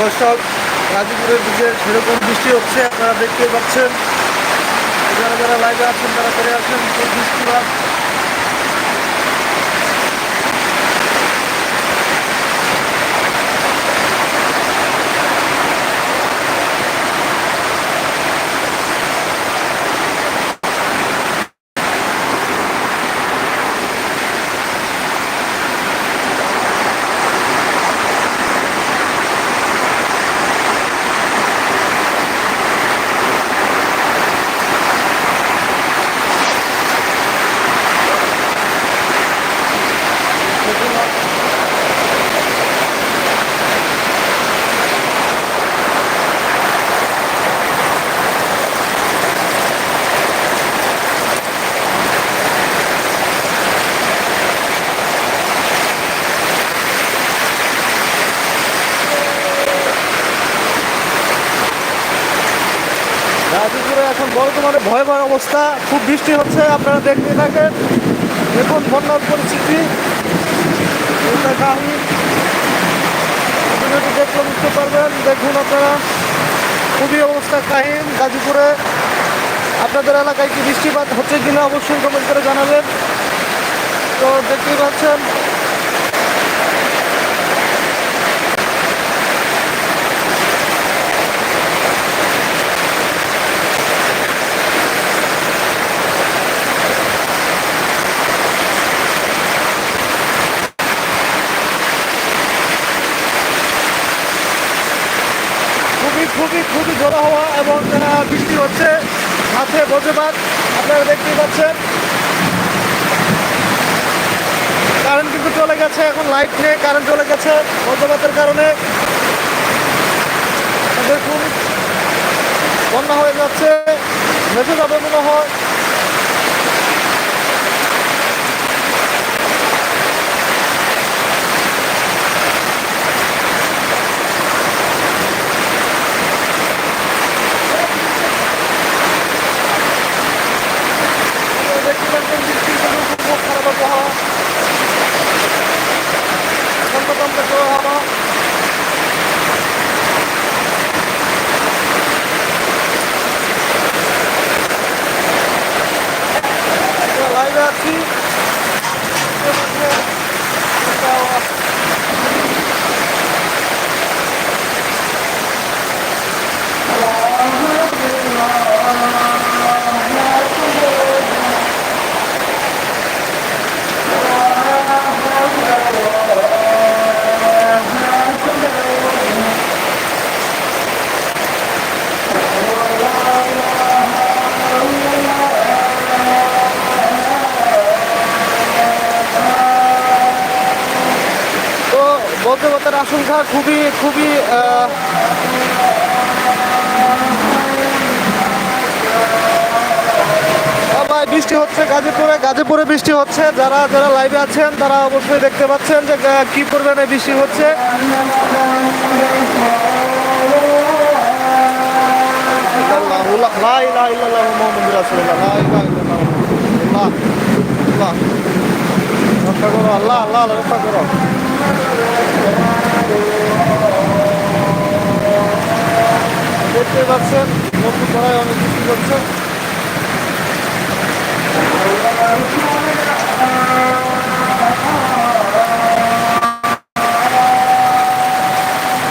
দর্শক, গাজীপুরের দিকে সেরকম বৃষ্টি হচ্ছে, আপনারা দেখতে পাচ্ছেন। যারা যারা লাইভে আছেন, তারা করে আছেন বৃষ্টি বৃষ্টিপাত গাজীপুরে এখন বর্তমানে ভয়াবহ অবস্থা। খুব বৃষ্টি হচ্ছে, আপনারা দেখতে থাকেন। দেখুন, বন্যার পরিস্থিতি। কাহিনী। দেখলে বুঝতে পারবেন, দেখুন আপনারা। খুবই অবস্থা কাহিন, গাজীপুরে। আপনাদের এলাকায় কি বৃষ্টিপাত হচ্ছে কিনা অবশ্যই কমেন্ট করে জানাবেন। তো দেখতেই পাচ্ছেন খুবই খুবই জোড়া হওয়া এবং বৃষ্টি হচ্ছে সাথে বজ্রপাত, আপনারা দেখতেই পাচ্ছেন। কারেন্ট কিন্তু চলে গেছে, এখন লাইট নেই, কারেন্ট চলে গেছে বজ্রপাতের কারণে। দেখুন, বন্যা হয়ে যাচ্ছে, ভেসে যাবে মনে হয় দেখতে পাচ্ছেন বৃষ্টির জন্য খুব খারাপ আবহাওয়া এখন তো দমকা জোর হাওয়া আমরা লাইভে আছি তো বজ্রপাতের আশঙ্কা খুবই খুবই ভাই বৃষ্টি হচ্ছে গাজীপুরে গাজীপুরে বৃষ্টি হচ্ছে। যারা যারা লাইভে আছেন তারা অবশ্যই দেখতে পাচ্ছেন যে কি পরিমাণে বৃষ্টি হচ্ছে। লা ইলাহা ইল্লাল্লাহ মুহাম্মাদুর রাসূলুল্লাহ, রক্ষা করো আল্লাহ আল্লাহ রক্ষা করো। দেখতে পাচ্ছেন নতুন ধরায় অনেক কিছু করছে।